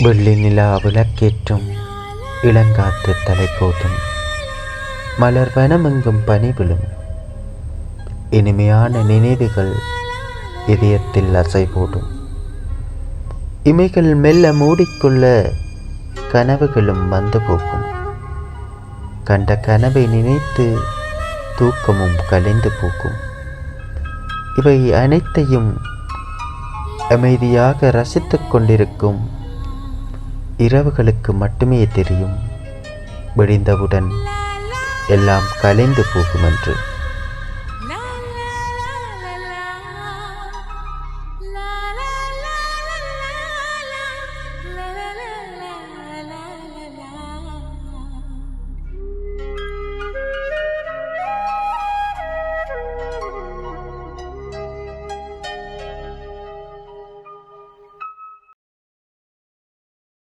வெள்ளி நிலா விளக்கேற்றும் இளங்காற்று தலை போதும். மலர் வனமெங்கும் பனி இனிமையான நினைவுகள் இதயத்தில் அசை போடும். இமைகள் மெல்ல மூடிக்கொள்ள கனவுகளும் வந்து போகும். கண்ட கனவை நினைத்து தூக்கமும் கலைந்து போகும். இவை அனைத்தையும் அமைதியாக ரசித்துக் கொண்டிருக்கும் இரவுகளுக்கு மட்டுமே தெரியும். விடிந்தவுடன் எல்லாம் கலைந்து போகும் என்று